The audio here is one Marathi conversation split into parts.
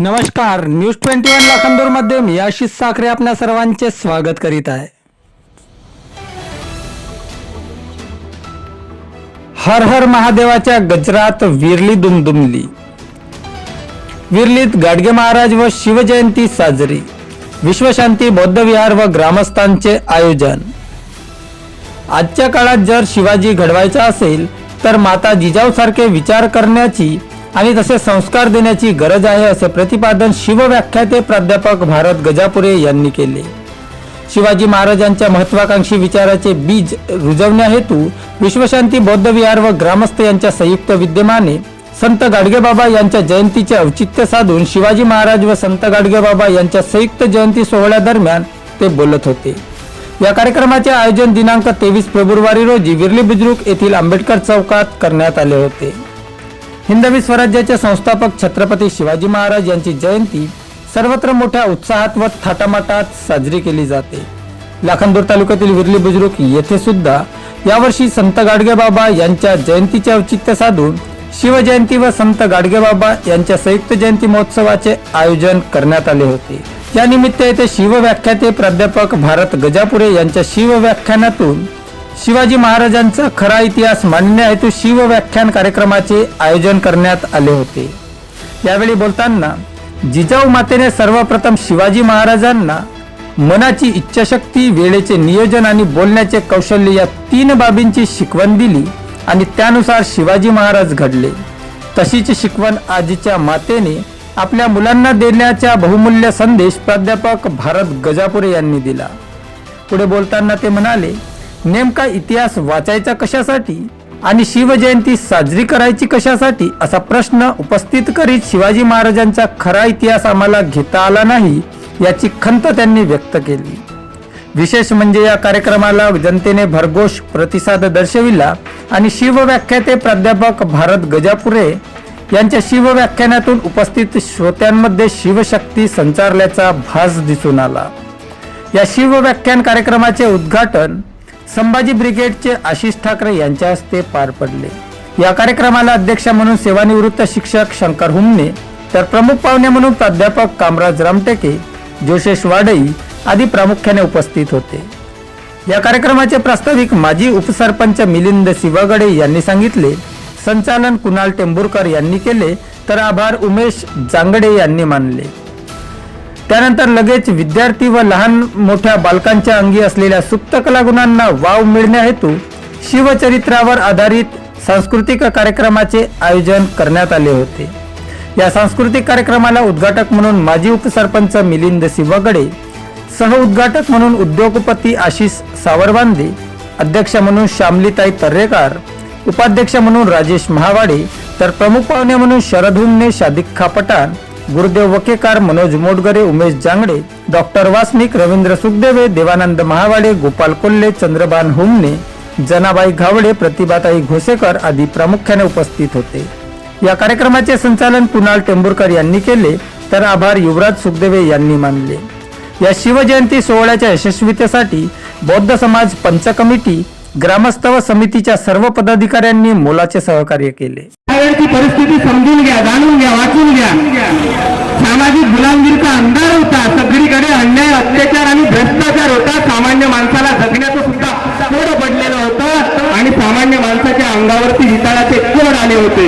नमस्कार न्यूज ट्वेंटी वन लाखांदूरमध्ये मी आशिष साखरे आपल्या सर्वांचे स्वागत करीत आहे. हर हर महादेवाच्या गजरात विरली दुमदुमली. विरलीत गाडगे महाराज व शिवजयंती साजरी. विश्वशांती बौद्ध विहार व ग्रामस्थांचे आयोजन. आजच्या काळात जर शिवाजी घडवायचा असेल तर माता जिजाऊसारखे विचार करण्याची आणि तसे संस्कार देण्याची गरज आहे असे प्रतिपादन शिवव्याख्याते प्राध्यापक भारत गजापुरे यांनी केले. शिवाजी महाराजांच्या महत्वाकांक्षी विचाराचे बीज रुजवण्या हेतू विश्वशांती बौद्ध विहार व ग्रामस्थ यांच्या संयुक्त विद्यमाने संत गाडगेबाबा यांच्या जयंतीचे औचित्य साधून शिवाजी महाराज व संत गाडगेबाबा यांच्या संयुक्त जयंती सोहळ्यादरम्यान ते बोलत होते. या कार्यक्रमाचे आयोजन दिनांक तेवीस फेब्रुवारी रोजी विर्ली बुद्रुक येथील आंबेडकर चौकात करण्यात आले होते. हिंदवी स्वराज्याचे संस्थापक छत्रपती शिवाजी महाराज यांची जयंती सर्वत्र मोठ्या उत्साहात व थाटामाटात साजरी केली जाते. लाखनदूर तालुक्यातील विरली बुजुर्ग येथे सुद्धा यावर्षी संत गाडगेबाबा यांच्या जयंतीचे औचित्य साधून शिवजयंती व संत गाडगेबाबा यांच्या संयुक्त जयंती महोत्सवाचे आयोजन करण्यात आले होते. या निमित्त येथे शिवव्याख्याते प्राध्यापक भारत गजापुरे यांच्या शिवव्याख्यानातून शिवाजी महाराजांचा खरा इतिहास मांडण्या हेतू शिवव्याख्यान कार्यक्रमाचे आयोजन करण्यात आले होते. यावेळी बोलताना जिजाऊ मातेने सर्वप्रथम शिवाजी महाराजांना मनाची इच्छाशक्ती वेळेचे नियोजन आणि बोलण्याचे कौशल्य या तीन बाबींची शिकवण दिली आणि त्यानुसार शिवाजी महाराज घडले. तशीची शिकवण आजीच्या मातेने आपल्या मुलांना देण्याचा बहुमूल्य संदेश प्राध्यापक भारत गजापुरे यांनी दिला. पुढे बोलताना ते म्हणाले नेमका इतिहास वाचायचा कशासाठी आणि शिवजयंती साजरी करायची कशासाठी असा प्रश्न उपस्थित करीत शिवाजी महाराजांचा खरा इतिहास आम्हाला घेता आला नाही याची खंत त्यांनी व्यक्त केली. विशेष म्हणजे या कार्यक्रमाला जनतेने भरघोष प्रतिसाद दर्शविला आणि शिवव्याख्याते प्राध्यापक भारत गजापुरे यांच्या शिवव्याख्यानातून उपस्थित श्रोत्यांमध्ये शिवशक्ती संचारल्याचा भास दिसून आला. या शिवव्याख्यान कार्यक्रमाचे उद्घाटन संभाजी ब्रिगेडचे आशिष ठाकरे यांच्या हस्ते पार पडले. या कार्यक्रमाला अध्यक्ष म्हणून सेवानिवृत्त शिक्षक शंकर हुमने तर प्रमुख पाहुणे म्हणून प्राध्यापक कामराज रामटेके जोशेश वाडई आदी प्रामुख्याने उपस्थित होते. या कार्यक्रमाचे प्रास्ताविक माजी उपसरपंच मिलिंद शिवागडे यांनी सांगितले. संचालन कुणाल टेंभुरकर यांनी केले तर आभार उमेश जांगडे यांनी मानले. त्यानंतर लगेच विद्यार्थी व लहान मोठ्या बालकांच्या अंगी असलेल्या सुप्त कलागुणांना वाव मिळण्या हेतू शिवचरित्रावर आधारित सांस्कृतिक कार्यक्रमाचे आयोजन करण्यात आले होते. या सांस्कृतिक कार्यक्रमाला उद्घाटक म्हणून माजी उपसरपंच मिलिंद शिवगडे सह उद्घाटक म्हणून उद्योगपती आशिष सावरबांदे अध्यक्ष म्हणून श्यामलीताई तर्रेकार उपाध्यक्ष म्हणून राजेश महावाडे तर प्रमुख पाहुणे म्हणून शरद हुमने शादिक पठाण गुरुदेव वकेकार मनोज मोडगरे उमेश जांगडे डॉक्टर वासनिक रवींद्र सुखदेवे देवानंद महावाडे गोपाल कोल्हे चंद्रबान हुमने जनाबाई घावडे प्रतिभाताई घोसेकर आदी प्रामुख्याने उपस्थित होते. या कार्यक्रमाचे संचालन कुणाल टेंभुरकर यांनी केले तर आभार युवराज सुखदेवे यांनी मानले. या शिवजयंती सोहळ्याच्या यशस्वीतेसाठी बौद्ध समाज पंच कमिटी ग्रामस्थ व समितीच्या सर्व पदाधिकाऱ्यांनी मोलाचे सहकार्य केले. परिस्थिती समजून घ्या जाणून घ्या वाचून घ्या. सामाजिक गुलामगिरीचा अंधार होता. सगळीकडे अन्याय अत्याचार आणि भ्रष्टाचार होता. सामान्य माणसाला जगण्याचं सुद्धा कोड पडलेलं होतं आणि सामान्य माणसाच्या अंगावरती हिताळाचे कोड आले होते.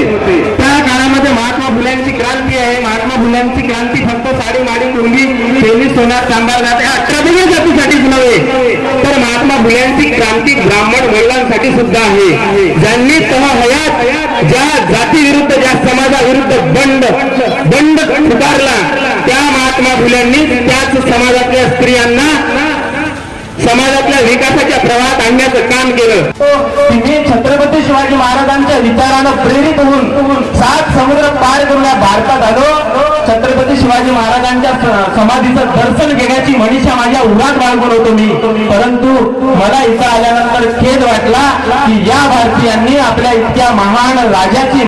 त्या काळामध्ये महात्मा फुल्यांची क्रांती आहे. महात्मा फुल्यांची क्रांती फक्त साडी माडी मुंगी तेवीस सोनार सांभाळ जाते अठरा दिवस जातीसाठीच नव्हे तर महात्मा फुल्यांची क्रांती ब्राह्मण महिलांसाठी सुद्धा आहे. ज्यांनी तेव्हा हयात ज्या जाती विरुद्ध ज्या समाजाविरुद्ध बंड बंड पुकारला त्या महात्मा फुल्यांनी त्याच समाजातल्या स्त्रियांना समाजातल्या विकासाच्या प्रवाहात आणण्याचं काम केलं. विचारानं प्रेरित होऊन सात समुद्र पार करून या भारतात आलो. छत्रपती शिवाजी महाराजांच्या समाधीचं दर्शन घेण्याची मनीषा माझ्या उरात बाळगून होतो मी. परंतु मला इथं आल्यानंतर खेद वाटला की या भारतीयांनी आपल्या इतक्या महान राजाची